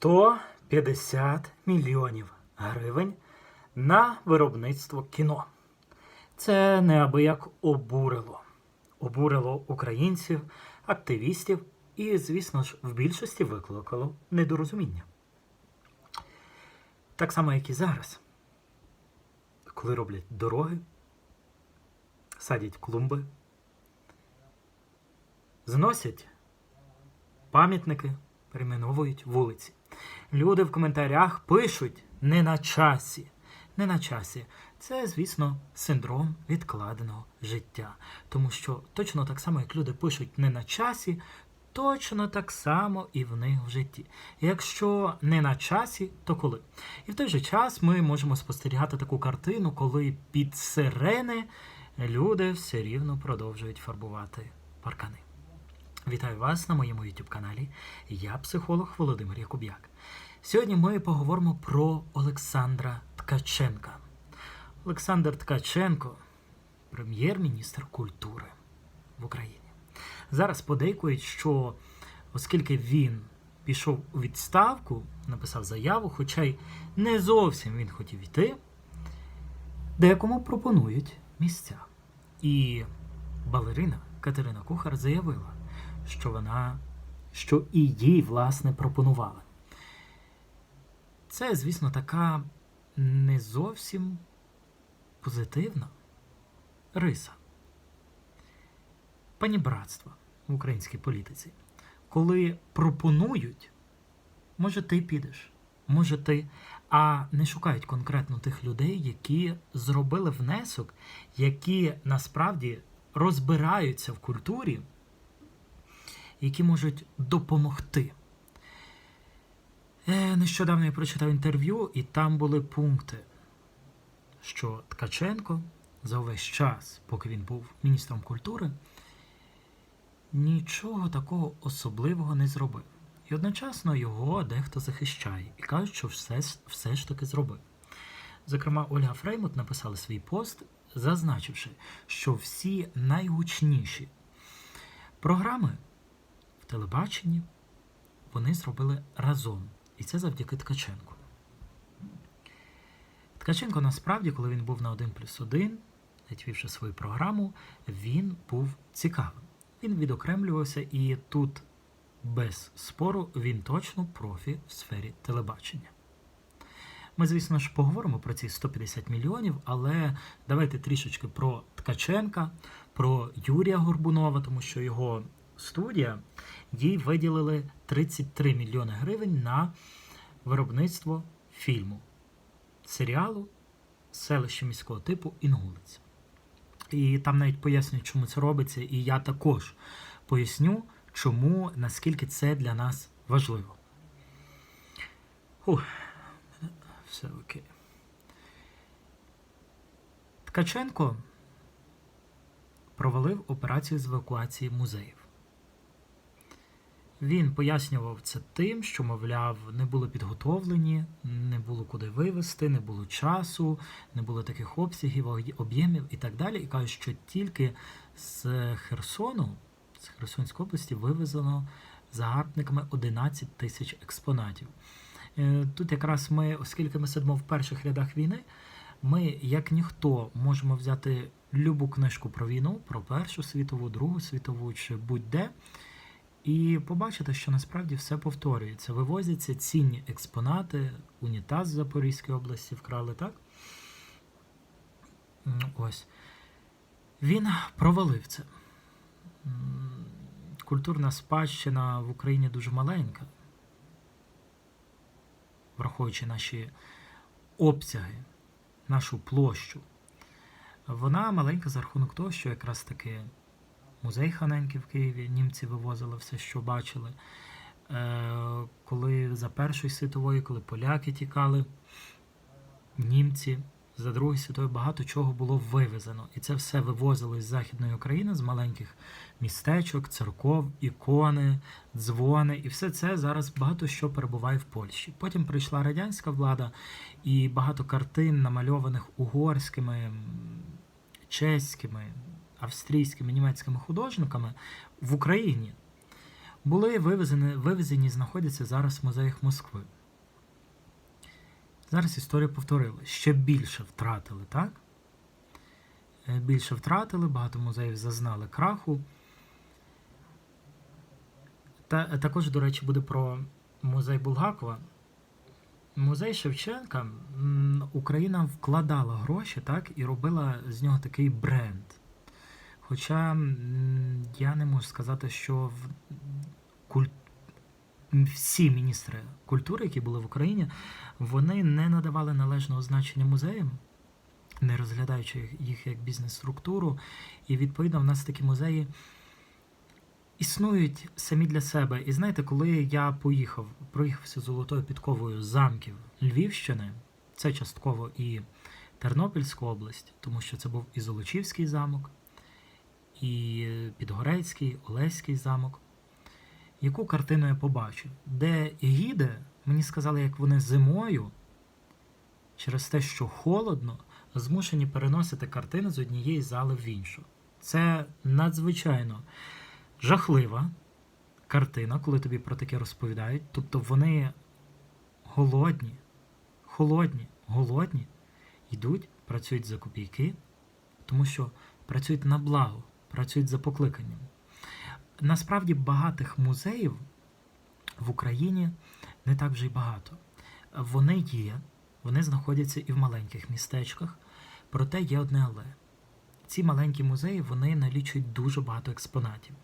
150 мільйонів гривень на виробництво кіно. Це неабияк обурило. Обурило українців, активістів і, звісно ж, в більшості викликало недорозуміння. Так само, як і зараз, коли роблять дороги, садять клумби, зносять пам'ятники, перейменовують вулиці. Люди в коментарях пишуть не на часі. Не на часі. Це, звісно, синдром відкладеного життя. Тому що точно так само, як люди пишуть не на часі, точно так само і в них в житті. Якщо не на часі, то коли? І в той же час ми можемо спостерігати таку картину, коли під сирени люди все рівно продовжують фарбувати паркани. Вітаю вас на моєму YouTube каналі. Я психолог Володимир Якуб'як. Сьогодні ми поговоримо про Олександра Ткаченка. Олександр Ткаченко, прем'єр-міністр культури в Україні. Зараз подейкують, що оскільки він пішов у відставку, написав заяву, хоча й не зовсім він хотів йти, деякому пропонують місця. І балерина Катерина Кухар заявила, що вона, що і їй, власне, пропонували. Це, звісно, така не зовсім позитивна риса. Панібратство в українській політиці. Коли пропонують, може ти підеш, може ти, а не шукають конкретно тих людей, які зробили внесок, які насправді розбираються в культурі, які можуть допомогти. Е, Нещодавно я прочитав інтерв'ю, і там були пункти, що Ткаченко за увесь час, поки він був міністром культури, нічого такого особливого не зробив. І одночасно його дехто захищає і кажуть, що все, все ж таки зробив. Зокрема, Ольга Фреймут написала свій пост, зазначивши, що всі найгучніші програми телебаченні вони зробили разом. І це завдяки Ткаченку. Ткаченко насправді, коли він був на 1 плюс 1, вівши свою програму, він був цікавим. Він відокремлювався, і тут, без спору, він точно профі в сфері телебачення. Ми, звісно ж, поговоримо про ці 150 мільйонів, але давайте трішечки про Ткаченка, про Юрія Горбунова, тому що його студія їй виділили 33 мільйони гривень на виробництво фільму, серіалу селище міського типу Інгулець. І там навіть пояснюють, чому це робиться, і я також поясню, чому, наскільки це для нас важливо. Ух, все окей. Ткаченко провалив операцію з евакуації музеїв. Він пояснював це тим, що, мовляв, не були підготовлені, не було куди вивезти, не було часу, не було таких обсягів, об'ємів і так далі. І кажуть, що тільки з Херсону, з Херсонської області, вивезено загарбниками 11 тисяч експонатів. Е, Тут якраз ми, оскільки ми сидимо в перших рядах війни, ми, як ніхто, можемо взяти любу книжку про війну, про Першу світову, Другу світову чи будь-де. І побачите, що насправді все повторюється. Вивозяться цінні експонати, унітаз Запорізької області вкрали, так? Ось. Він провалив це. Культурна спадщина в Україні дуже маленька, враховуючи наші обсяги, нашу площу. Вона маленька за рахунок того, що якраз таки музей Ханенький в Києві, німці вивозили все, що бачили. Е, коли за Першої світової, коли поляки тікали, німці за Другої світової багато чого було вивезено. І це все вивозили з Західної України, з маленьких містечок, церков, ікони, дзвони. І все це зараз багато що перебуває в Польщі. Потім прийшла радянська влада, і багато картин, намальованих угорськими, чеськими австрійськими німецькими художниками в Україні були вивезені, вивезені знаходяться зараз в музеях Москви. Зараз історія повторила. Ще більше втратили, так? Е, Більше втратили, багато музеїв зазнали краху. Та, е, також, до речі, буде про музей Булгакова. Музей Шевченка Україна вкладала гроші, так, і робила з нього такий бренд. Хоча я не можу сказати, що куль... всі міністри культури, які були в Україні, вони не надавали належного значення музеям, не розглядаючи їх як бізнес-структуру. І відповідно в нас такі музеї існують самі для себе. І знаєте, коли я поїхав, проїхався золотою підковою замків Львівщини, це частково і Тернопільська область, тому що це був і Золочівський замок, і Підгорецький, Олеський замок. Яку картину я побачив? Де гіди, мені сказали, як вони зимою, через те, що холодно, змушені переносити картини з однієї зали в іншу. Це надзвичайно жахлива картина, коли тобі про таке розповідають. Тобто вони голодні, холодні, голодні, йдуть, працюють за копійки, тому що працюють на благо, працюють за покликанням. Насправді багатих музеїв в Україні не так вже й багато. Вони є, вони знаходяться і в маленьких містечках, проте є одне але. Ці маленькі музеї вони налічують дуже багато експонатів.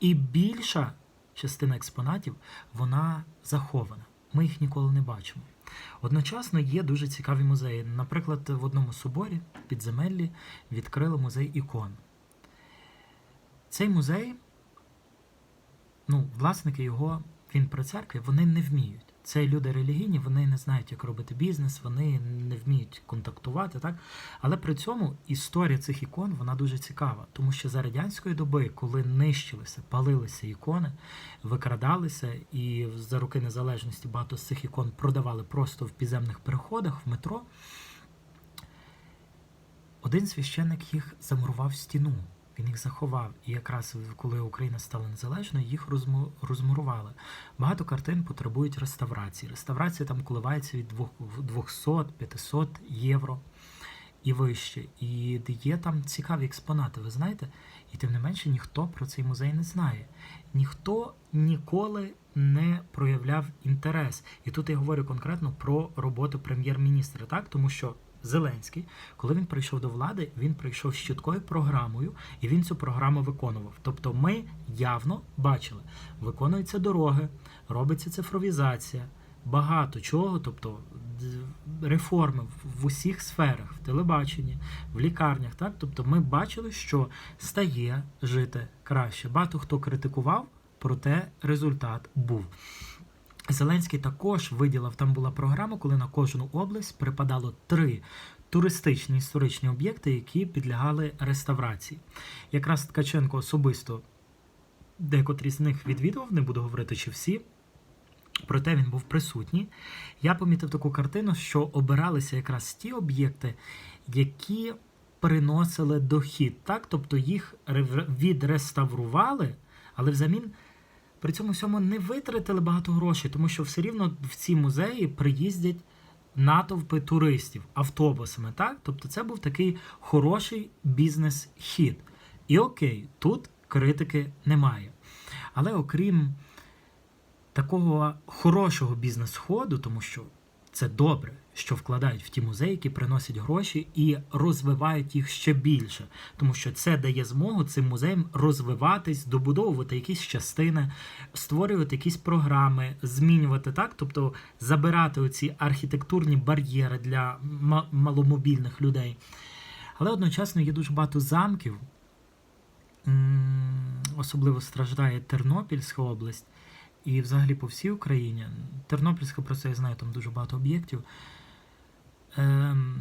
І більша частина експонатів вона захована. Ми їх ніколи не бачимо. Одночасно є дуже цікаві музеї. Наприклад, в одному соборі підземеллі відкрили музей ікон. Цей музей, ну, власники його, він при церкві, вони не вміють. Це люди релігійні, вони не знають, як робити бізнес, вони не вміють контактувати, так? Але при цьому історія цих ікон вона дуже цікава, тому що за радянської доби, коли нищилися, палилися ікони, викрадалися, і за роки незалежності багато з цих ікон продавали просто в підземних переходах, в метро. Один священник їх замурував в стіну. Він їх заховав. І якраз коли Україна стала незалежною, їх розму- розмурували. Багато картин потребують реставрації. Реставрація там коливається від двох- 200-500 євро і вище. І є там цікаві експонати, ви знаєте? І тим не менше ніхто про цей музей не знає. Ніхто ніколи не проявляв інтерес. І тут я говорю конкретно про роботу прем'єр-міністра, так? Тому що Зеленський, коли він прийшов до влади, він прийшов з чіткою програмою, і він цю програму виконував. Тобто, ми явно бачили, виконуються дороги, робиться цифровізація, багато чого, тобто реформи в- усіх сферах, в телебаченні, в лікарнях. Так, тобто, ми бачили, що стає жити краще. Багато хто критикував, проте результат був. Зеленський також виділив, там була програма, коли на кожну область припадало три туристичні історичні об'єкти, які підлягали реставрації. Якраз Ткаченко особисто декотрі з них відвідував, не буду говорити, чи всі. Проте він був присутній. Я помітив таку картину, що обиралися якраз ті об'єкти, які приносили дохід. Так? Тобто їх відреставрували, але взамін при цьому всьому не витратили багато грошей, тому що все рівно в ці музеї приїздять натовпи туристів автобусами. Так? Тобто це був такий хороший бізнес-хід. І окей, тут критики немає. Але окрім такого хорошого бізнес-ходу, тому що це добре, що вкладають в ті музеї, які приносять гроші і розвивають їх ще більше, тому що це дає змогу цим музеям розвиватись, добудовувати якісь частини, створювати якісь програми, змінювати так, тобто забирати оці архітектурні бар'єри для ма- маломобільних людей. Але одночасно є дуже багато замків, особливо страждає Тернопільська область і взагалі по всій Україні. Тернопільська, просто я знаю, там дуже багато об'єктів. Ем,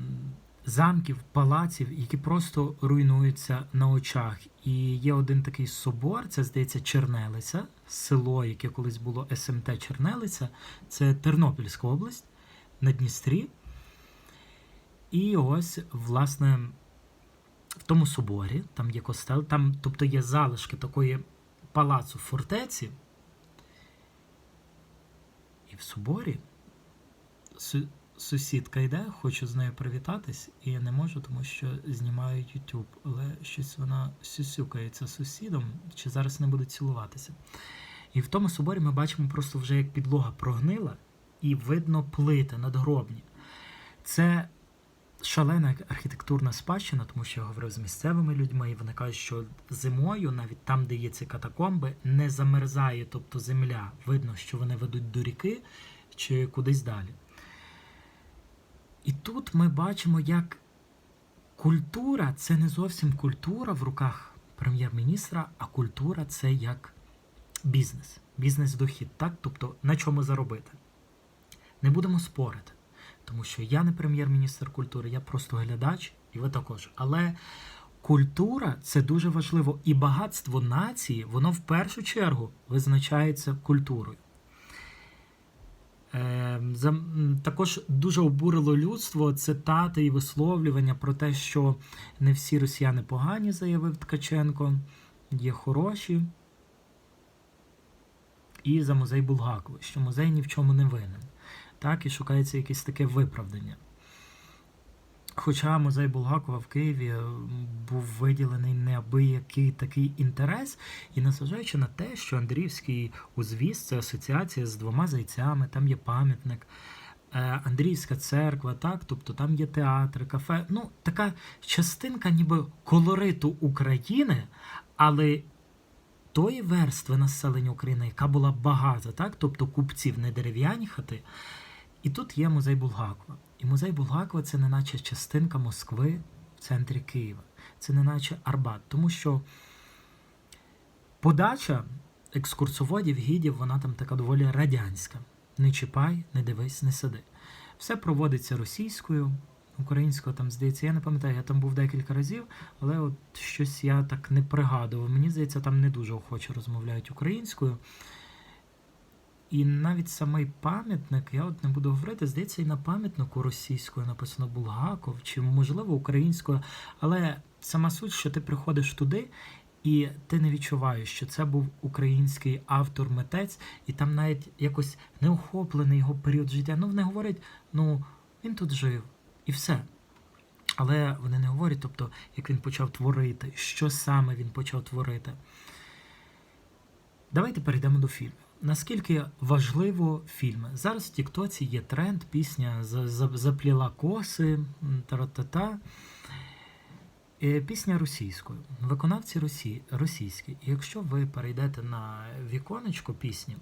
замків, палаців, які просто руйнуються на очах. І є один такий собор, це здається Чернелиця, село, яке колись було СМТ Чернелиця, це Тернопільська область на Дністрі. І ось, власне, в тому соборі, там є костел, там, тобто є залишки такої палацу фортеці, І в соборі сусідка йде, хочу з нею привітатись, і я не можу, тому що знімаю YouTube. Але щось вона сюсюкається з сусідом, чи зараз не буде цілуватися. І в тому соборі ми бачимо просто вже як підлога прогнила, і видно плити надгробні. Це шалена архітектурна спадщина, тому що я говорив з місцевими людьми, і вони кажуть, що зимою, навіть там, де є ці катакомби, не замерзає, тобто земля. Видно, що вони ведуть до ріки чи кудись далі. І тут ми бачимо, як культура це не зовсім культура в руках прем'єр-міністра, а культура це як бізнес, бізнес-дохід, так? Тобто на чому заробити. Не будемо спорити, тому що я не прем'єр-міністр культури, я просто глядач, і ви також. Але культура це дуже важливо, і багатство нації, воно в першу чергу визначається культурою. Е, за- Також дуже обурило людство цитати і висловлювання про те, що не всі росіяни погані, заявив Ткаченко, є хороші. І за музей Булгакова, що музей ні в чому не винен. Так, і шукається якесь таке виправдання. Хоча музей Булгакова в Києві був виділений неабиякий такий інтерес, і незважаючи на те, що Андріївський узвіз це асоціація з двома зайцями, там є пам'ятник, е, Андріївська церква, так, тобто там є театри, кафе. Ну, така частинка ніби колориту України, але тої верстви населення України, яка була багата, так, тобто купців, не дерев'яні хати. І тут є музей Булгакова. І музей Булгакова це не наче частинка Москви в центрі Києва. Це не наче Арбат. Тому що подача екскурсоводів, гідів, вона там така доволі радянська. Не чіпай, не дивись, не сиди. Все проводиться російською, українською, там, здається, я не пам'ятаю, я там був декілька разів, але от щось я так не пригадував. Мені здається, там не дуже охоче розмовляють українською. І навіть самий пам'ятник, я от не буду говорити, здається, і на пам'ятнику російською написано Булгаков, чи можливо українською. Але сама суть, що ти приходиш туди, і ти не відчуваєш, що це був український автор-митець, і там навіть якось не охоплений його період життя. Ну, вони говорять, ну він тут жив, і все. Але вони не говорять, тобто, як він почав творити, що саме він почав творити. Давайте перейдемо до фільму. Наскільки важливо фільми? Зараз в Тіктоці є тренд, пісня «За- за- запліла коси, м, тара-та-та. Е, Пісня російською. Виконавці росі... російські. І якщо ви перейдете на віконечко пісні,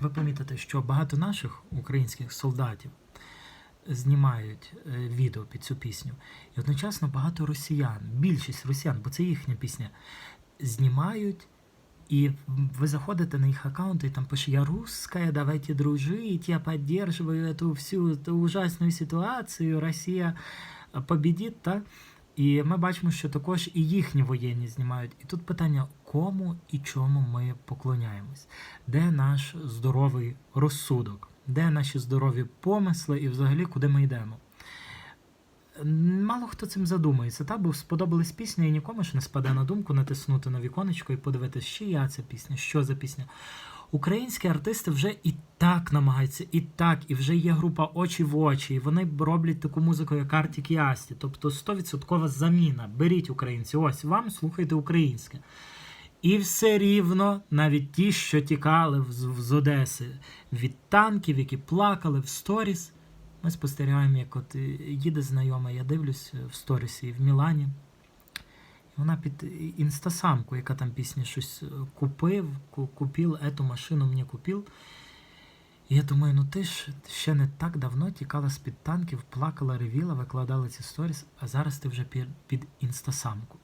ви помітите, що багато наших українських солдатів знімають е, відео під цю пісню. І одночасно багато росіян, більшість росіян, бо це їхня пісня, знімають. І ви заходите на їх аккаунти, і там пише «Я русская, давайте дружить, я поддерживаю эту всю эту ужасну ситуацію, Росія побідіть». Та? І ми бачимо, що також і їхні воєнні знімають. І тут питання, кому і чому ми поклоняємось? Де наш здоровий розсудок? Де наші здорові помисли і взагалі куди ми йдемо? Мало хто цим задумується, та? бо сподобалась пісня, і нікому ж не спаде на думку натиснути на віконечко і подивитися, чи я ця пісня, що за пісня. Українські артисти вже і так намагаються, і так, і вже є група очі в очі, і вони роблять таку музику, як Артік і. Тобто 100% заміна. Беріть українці, ось вам слухайте українське. І все рівно, навіть ті, що тікали з Одеси від танків, які плакали в сторіс. Ми спостерігаємо, як от е, їде знайома, я дивлюсь в сторісі в Мілані. І вона під інстасамку, яка там пісня щось е, купив, ку- купив, ету машину мені купив. І я думаю, ну ти ж ще не так давно тікала з-під танків, плакала, ревіла, викладала ці сторіс, а зараз ти вже під, під інстасамку.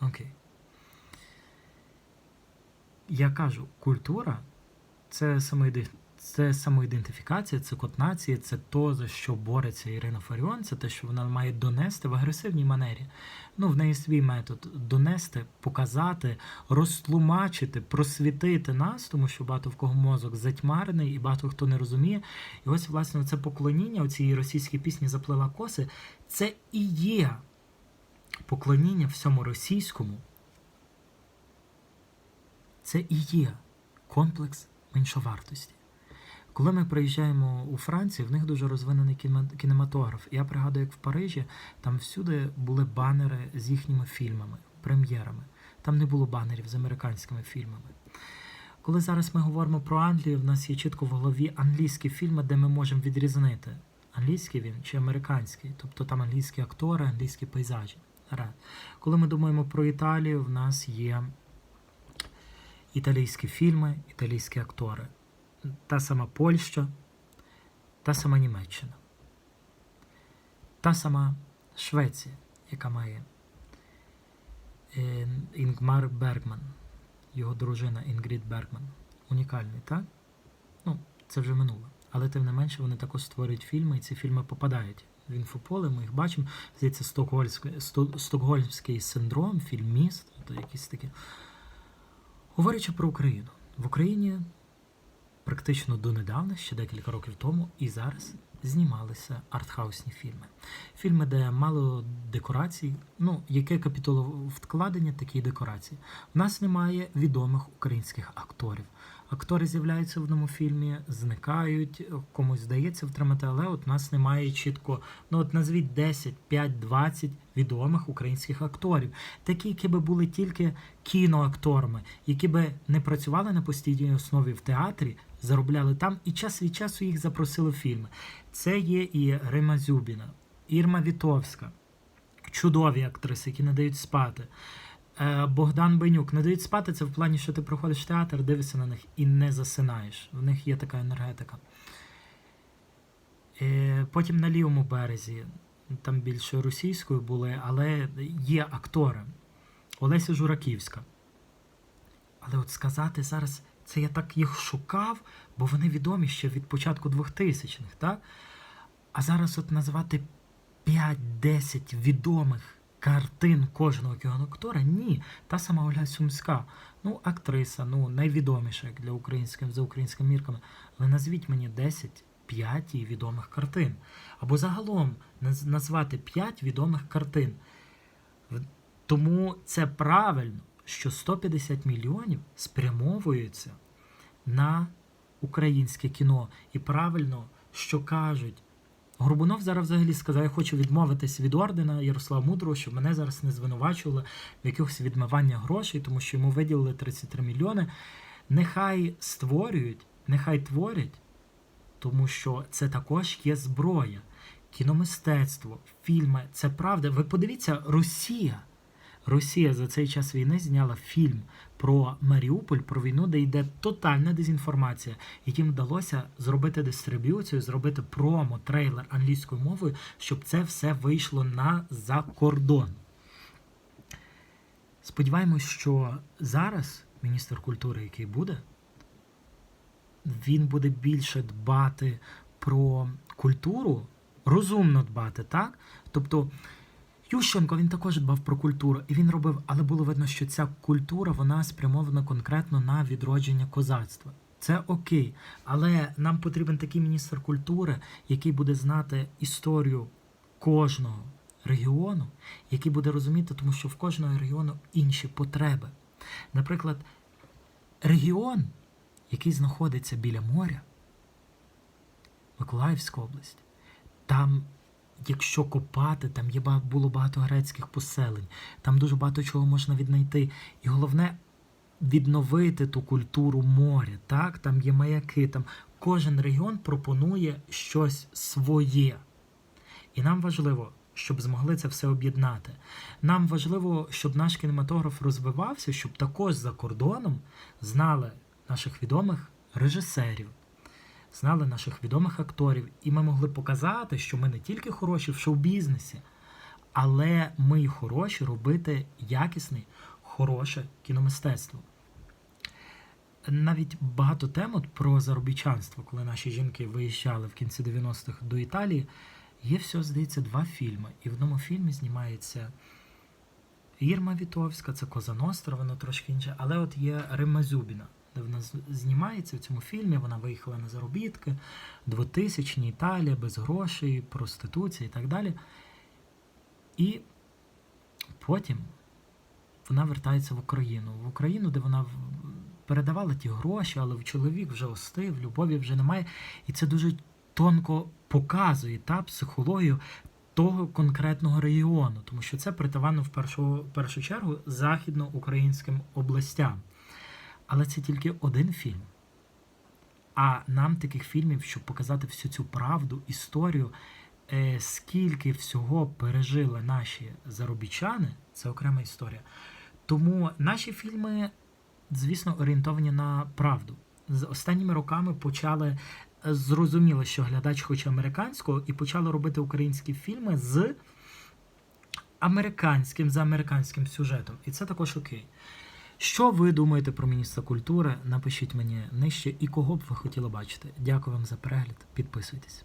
Окей. Я кажу, культура це самоіди... це самоідентифікація, це код нації, це то, за що бореться Ірина Фаріон, це те, що вона має донести в агресивній манері. Ну, в неї свій метод донести, показати, розтлумачити, просвітити нас, тому що багато в кого мозок затьмарений і багато хто не розуміє. І ось, власне, це поклоніння у цій російській пісні Заплела коси, це і є поклоніння всьому російському. Це і є комплекс меншовартості. Коли ми приїжджаємо у Францію, в них дуже розвинений кінематограф. Я пригадую, як в Парижі там всюди були банери з їхніми фільмами, прем'єрами. Там не було банерів з американськими фільмами. Коли зараз ми говоримо про Англію, в нас є чітко в голові англійські фільми, де ми можемо відрізнити, англійський він чи американський, тобто там англійські актори, англійські пейзажі. Коли ми думаємо про Італію, в нас є італійські фільми, італійські актори. Та сама Польща, та сама Німеччина, та сама Швеція, яка має е, Інгмар Бергман, його дружина Інгрід Бергман. Унікальний, так? Ну, це вже минуло. Але тим не менше вони також створюють фільми, і ці фільми попадають в інфополе, ми їх бачимо. Здається, Стокгольмський, Стокгольмський синдром, фільм міст, то якісь такі. Говорячи про Україну, в Україні практично донедавна, ще декілька років тому, і зараз знімалися артхаусні фільми. Фільми, де мало декорацій, ну, яке капіталовкладення, такі декорації. У нас немає відомих українських акторів. Актори з'являються в одному фільмі, зникають, комусь здається втримати, але от нас немає чітко, ну от назвіть 10, 5, 20 відомих українських акторів, такі, які би були тільки кіноакторами, які би не працювали на постійній основі в театрі, заробляли там і час від часу їх запросили в фільми. Це є і Рима Зюбіна, Ірма Вітовська, чудові актриси, які не дають спати. Е, Богдан Бенюк не дають спати, це в плані, що ти приходиш в театр, дивишся на них і не засинаєш. В них є така енергетика. Е, Потім на лівому березі, там більше російською були, але є актори. Олеся Жураківська. Але от сказати зараз, це я так їх шукав, бо вони відомі ще від початку 2000-х, так? А зараз от назвати 5-10 відомих картин кожного кіноактора, ні. Та сама Оля Сумська, ну, актриса, ну, найвідоміша для українським за українськими мірками. Але назвіть мені 10 5 її відомих картин. Або загалом назвати 5 відомих картин. Тому це правильно, що 150 мільйонів спрямовуються на українське кіно. І правильно, що кажуть. Горбунов зараз взагалі сказав, я хочу відмовитись від ордена Ярослава Мудрого, щоб мене зараз не звинувачували в якихось відмивання грошей, тому що йому виділили 33 мільйони. Нехай створюють, нехай творять, тому що це також є зброя. Кіномистецтво, фільми це правда. Ви подивіться, Росія. Росія за цей час війни зняла фільм про Маріуполь, про війну, де йде тотальна дезінформація. Яким вдалося зробити дистриб'юцію, зробити промо, трейлер англійською мовою, щоб це все вийшло на за кордон. Сподіваємось, що зараз міністр культури, який буде, він буде більше дбати про культуру, розумно дбати, так? Тобто. Ющенко він також дбав про культуру, і він робив, але було видно, що ця культура вона спрямована конкретно на відродження козацтва. Це окей, але нам потрібен такий міністр культури, який буде знати історію кожного регіону, який буде розуміти, тому що в кожного регіону інші потреби. Наприклад, регіон, який знаходиться біля моря, Миколаївська область, там якщо копати, там є було багато грецьких поселень, там дуже багато чого можна віднайти. І головне відновити ту культуру моря. Так? Там є маяки, там кожен регіон пропонує щось своє. І нам важливо, щоб змогли це все об'єднати. Нам важливо, щоб наш кінематограф розвивався, щоб також за кордоном знали наших відомих режисерів, знали наших відомих акторів, і ми могли показати, що ми не тільки хороші в шоу-бізнесі, але ми й хороші робити якісне, хороше кіномистецтво. Навіть багато тем от про заробітчанство, коли наші жінки виїжджали в кінці 90-х до Італії, є всього, здається, два фільми. І в одному фільмі знімається Ірма Вітовська, це Коза Ностра, воно трошки інше, але от є Рима Зюбіна, де вона знімається в цьому фільмі. Вона виїхала на заробітки, 2000-ні Італія, без грошей, проституція і так далі. І потім вона вертається в Україну. В Україну, де вона в- передавали ті гроші, але чоловік вже остив, любові вже немає. І це дуже тонко показує та психологію того конкретного регіону, тому що це притаманно в першу, в першу чергу західноукраїнським областям. Але це тільки один фільм. А нам таких фільмів, щоб показати всю цю правду, історію, е, скільки всього пережили наші заробітчани, це окрема історія. Тому наші фільми, звісно, орієнтовані на правду. З останніми роками почали е, зрозуміло, що глядач хоче американського, і почали робити українські фільми з американським за американським сюжетом. І це також окей. Що ви думаєте про міністра культури? Напишіть мені нижче і кого б ви хотіли бачити. Дякую вам за перегляд. Підписуйтесь.